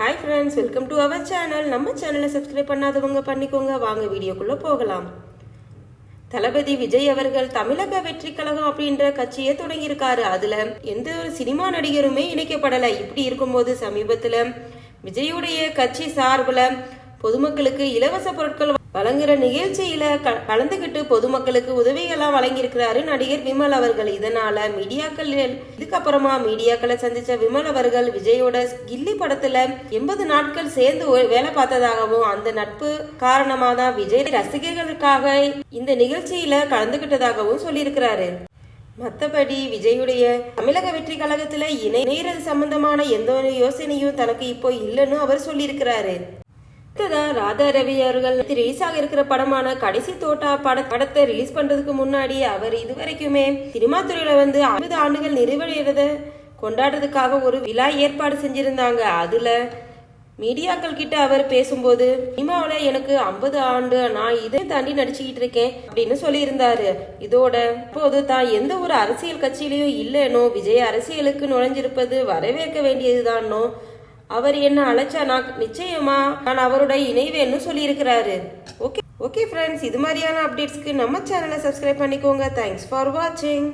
Hi friends welcome to our channel நம்ம சேனலை subscribe பண்ணாதவங்க பண்ணிக்கோங்க. வாங்க வீடியோக்குள்ளே போகலாம். தளபதி விஜய் அவர்கள் தமிழக வெற்றி கழகம் அப்படின்ற கட்சியை தொடங்கியிருக்காரு. அதில் எந்த ஒரு சினிமா நடிகருமே இணைக்கப்படலை. இப்படி இருக்கும்போது சமீபத்தில் விஜயுடைய கட்சி சார்பில் பொதுமக்களுக்கு இலவச பொருட்கள் வழங்குற நிகழ்ச்சியில க- கலந்துகிட்டு பொதுமக்களுக்கு உதவிகள்லாம் வழங்கியிருக்கிறாரு நடிகர் விமல் அவர்கள். இதனால மீடியாக்கள் இதுக்கப்புறமா மீடியாக்களை சந்திச்ச விமல் அவர்கள் விஜயோட கில்லி படத்துல எண்பது நாட்கள் சேர்ந்து வேலை பார்த்ததாகவும் அந்த நட்பு காரணமா தான் விஜய் ரசிகர்களுக்காக இந்த நிகழ்ச்சியில கலந்துகிட்டதாகவும் சொல்லியிருக்கிறாரு. மத்தபடி விஜயுடைய தமிழக வெற்றி கழகத்துல இணை இணையறது சம்பந்தமான எந்த ஒரு யோசனையும் தனக்கு இப்போ இல்லைன்னு அவர் சொல்லியிருக்கிறாரு. அடுத்ததா ராதா ரவி அவர்கள். ரிலீஸ் ஆக இருக்கிற படமான கடைசி தோட்டா பட படத்தை ரிலீஸ் பண்றதுக்கு முன்னாடி அவர் இதுவரைக்குமே சினிமா துறையில வந்து ஐம்பது ஆண்டுகள் நிறைவடைகிறத கொண்டாடுறதுக்காக ஒரு விழா ஏற்பாடு செஞ்சிருந்தாங்க. அதுல மீடியாக்கள் கிட்ட அவர் பேசும்போது சினிமாவில் எனக்கு ஐம்பது ஆண்டு நான் இதை தாண்டி நடிச்சுக்கிட்டு இருக்கேன் அப்படின்னு சொல்லியிருந்தாரு. இதோட இப்போது தான் எந்த ஒரு அரசியல் கட்சியிலையும் இல்லைனோ விஜய் அரசியலுக்கு நுழைஞ்சிருப்பது வரவேற்க வேண்டியதுதானோ அவர் என்ன அழைச்சா நான் நிச்சயமா நான் அவருடைய இணைவேன்னு சொல்லியிருக்கிறாரு. ஓகே ஓகே ஃப்ரெண்ட்ஸ் இது மாதிரியான அப்டேட்ஸ்க்கு நம்ம சேனலை சப்ஸ்கிரைப் பண்ணிக்கோங்க. தேங்க்ஸ் ஃபார் வாட்சிங்